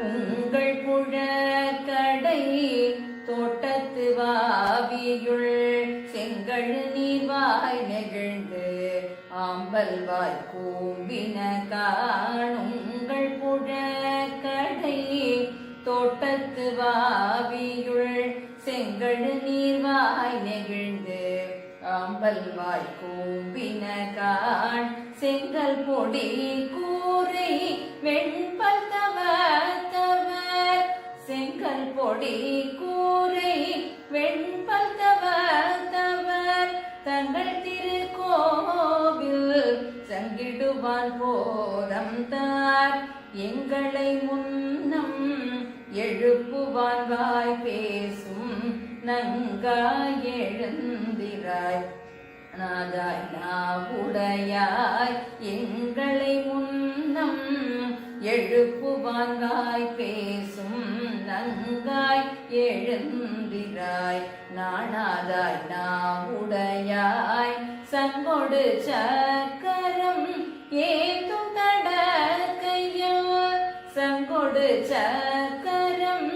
உங்கள் புழக்கடை தோட்டத்து வாவியுள் செங்கழு நீர்வாய் நெகிழ்ந்து ஆம்பல் வாய் கூம்பின காணுங்கள் புழக்கடை தோட்டத்து வாவியுள் செங்கழு நீர்வாய் நெகிழ்ந்து ஆம்பல் வாய் கூம்பின காண் செங்கல் பொடி கூரை வெண்பல் செங்கல் கூரை வெண்பல் தவர் தங்கள் திருக்கோவில் சங்கிடுவான் போதம் தார். எங்களை முன்னம் எழுப்புவான் வாய் பேசும் நங்காய் எழுந்திராய். நாதாய் நாவுடையாய். எங்களை முன்னம் எழுப்புவான் வாய் பேசும் நங்காய் எழுந்திராய் நாணாதாய் நாவுடையாய் சங்கொடு சக்கரம் ஏந்தும் தடக்கையில். சங்கொடு சக்கரம்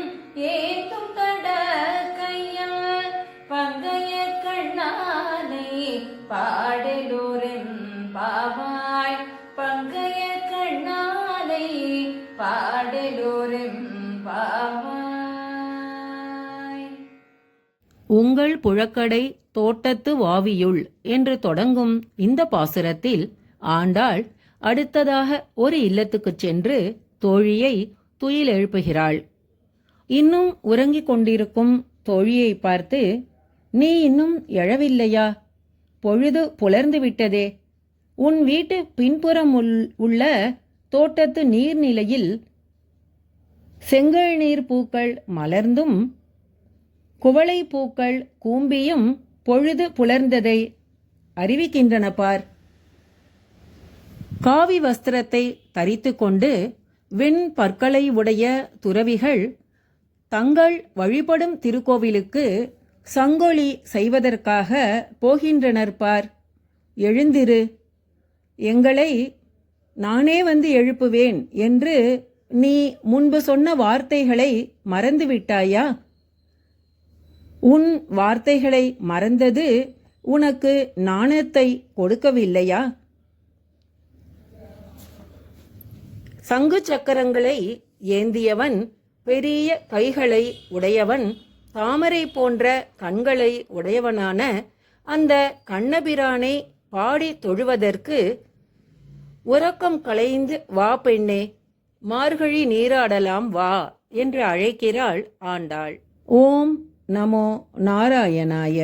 ஏந்தும் தடக்கையில். பங்கைய கண்ணானை பாடலூரின் பாவாய். பங்கைய கண்ணானை பாடலூரின் உங்கள் புழக்கடை தோட்டத்து வாவியுள் என்று தொடங்கும் இந்த பாசுரத்தில் ஆண்டாள் அடுத்ததாக ஒரு இல்லத்துக்குச் சென்று தோழியை துயில் எழுப்புகிறாள். இன்னும் உறங்கிக் கொண்டிருக்கும் தோழியை பார்த்து நீ இன்னும் எழவில்லையா? பொழுது புலர்ந்து விட்டதே. உன் வீட்டு பின்புறம் உள்- உள்ள தோட்டத்து நீர்நிலையில் செங்கல்நீர் பூக்கள் மலர்ந்தும் குவளை பூக்கள் கூம்பியும் பொழுது புலர்ந்ததை அறிவிக்கின்றன பார். காவி வஸ்திரத்தை தரித்து கொண்டு விண் பற்களை உடைய துறவிகள் தங்கள் வழிபடும் திருக்கோவிலுக்கு சங்கொலி செய்வதற்காக போகின்றனர் பார். எழுந்திரு. எங்களை நானே வந்து எழுப்புவேன் என்று நீ முன்பு சொன்ன வார்த்தைகளை மறந்துவிட்டாயா? உன் வார்த்தைகளை மறந்தது உனக்கு நாணத்தை கொடுக்கவில்லையா? சங்கு சக்கரங்களை ஏந்தியவன் பெரிய கைகளை உடையவன் தாமரை போன்ற கண்களை உடையவனான அந்த கண்ணபிரானை பாடி தொழுவதற்கு உறக்கம் களைந்து வா பெண்ணே. மார்கழி நீராடலாம் வா என்று அழைக்கிறாள் ஆண்டாள். ஓம் நமோ நாராயணாய.